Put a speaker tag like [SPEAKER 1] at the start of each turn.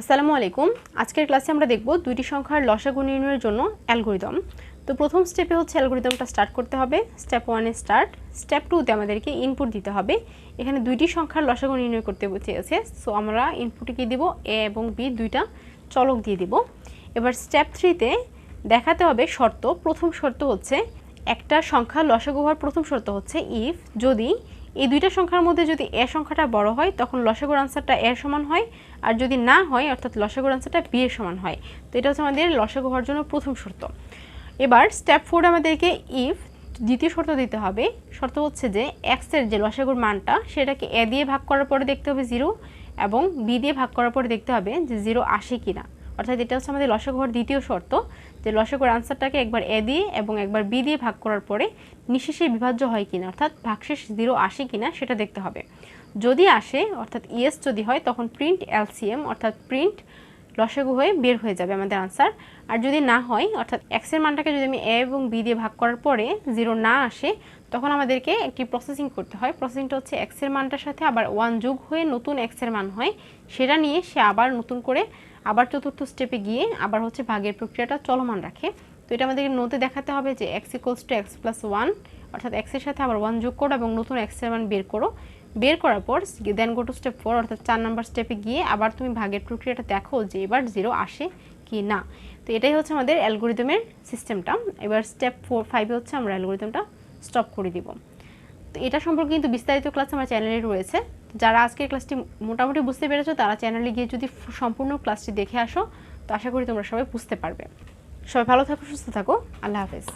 [SPEAKER 1] আসসালামু আলাইকুম। আজকের ক্লাসে আমরা দেখব দুইটি সংখ্যার লসাগু নির্ণয়ের জন্য অ্যালগোরিদম। তো প্রথম স্টেপে হচ্ছে অ্যালগোরিদমটা স্টার্ট করতে হবে। স্টেপ ওয়ানে স্টার্ট স্টেপ টুতে আমাদেরকে ইনপুট দিতে হবে। এখানে দুইটি সংখ্যার লসাগু নির্ণয় করতে চেয়েছে সো আমরা ইনপুটে কী দিব? এ এবং বি দুইটা চলক দিয়ে দিব। এবার স্টেপ থ্রিতে দেখাতে হবে শর্ত। প্রথম শর্ত হচ্ছে একটা সংখ্যা লসাগু হওয়ার প্রথম শর্ত হচ্ছে ইফ যদি এই দুইটা সংখ্যার মধ্যে যদি এ সংখ্যাটা বড় হয়, তখন লসাগুর আনসারটা এর সমান হয়, আর যদি না হয়, অর্থাৎ লসাগুর আনসারটা বি এর সমান হয়। তো এটা হচ্ছে আমাদের লসাগু হওয়ার জন্য প্রথম শর্ত। এবার স্টেপ ফোর আমাদেরকে ইফ দ্বিতীয় শর্ত দিতে হবে। শর্ত হচ্ছে যে এক্সের যে লসাগুর মানটা, সেটাকে এ দিয়ে ভাগ করার পরে দেখতে হবে জিরো এবং বি দিয়ে ভাগ করার পরে দেখতে হবে যে জিরো আসে কি না অর্থাৎ এটা হচ্ছে আমাদের হওয়ার দ্বিতীয় শর্ত, যে লসাগুর আনসারটাকে একবার এ দিয়ে এবং একবার বি দিয়ে ভাগ করার পরে নিঃশেষে বিভাজ্য হয় কিনা, অর্থাৎ ভাগশেষ জিরো আসে কিনা সেটা দেখতে হবে। যদি আসে, অর্থাৎ ইএস যদি হয়, তখন প্রিন্ট এলসিএম অর্থাৎ প্রিন্ট লসাগু হয়ে বের হয়ে যাবে আমাদের আনসার আর যদি না হয়, অর্থাৎ এক্সের মানটাকে যদি আমি এ এবং বি দিয়ে ভাগ করার পরে জিরো না আসে, তখন আমাদেরকে একটি প্রসেসিং করতে হয়। প্রসেসিংটা হচ্ছে এক্সের মানটার সাথে আবার ওয়ান যোগ হয়ে নতুন এক্সের মান হয়। সেটা নিয়ে সে আবার নতুন করে আবার চতুর্থ স্টেপে গিয়ে আবার হচ্ছে ভাগের প্রক্রিয়াটা চলমান রাখে। তো এটা আমাদেরকে নোতে দেখাতে হবে যে x equals to x plus one অর্থাৎ এক্সের সাথে আবার ওয়ান যোগ করো এবং নতুন এক্সের মান বের করো। বের করার পর then go to step four অর্থাৎ চার নাম্বার স্টেপে গিয়ে আবার তুমি ভাগের প্রক্রিয়াটা দেখো যে এবার জিরো আসে কি না। তো এটাই হচ্ছে আমাদের অ্যালগোরিদমের সিস্টেমটা এবার স্টেপ ফোর ফাইভে হচ্ছে আমরা অ্যালগোরিদমটা স্টপ করে দিব। তো এটা সম্পর্কে কিন্তু বিস্তারিত ক্লাস আমার চ্যানেলে রয়েছে। যারা আজকের ক্লাসটি মোটামুটি বুঝতে পেরেছ, তারা চ্যানেলে গিয়ে যদি সম্পূর্ণ ক্লাসটি দেখে আসো, তো আশা করি তোমরা সবাই বুঝতে পারবে। সবাই ভালো থাকো, সুস্থ থাকো। আল্লাহ হাফেজ।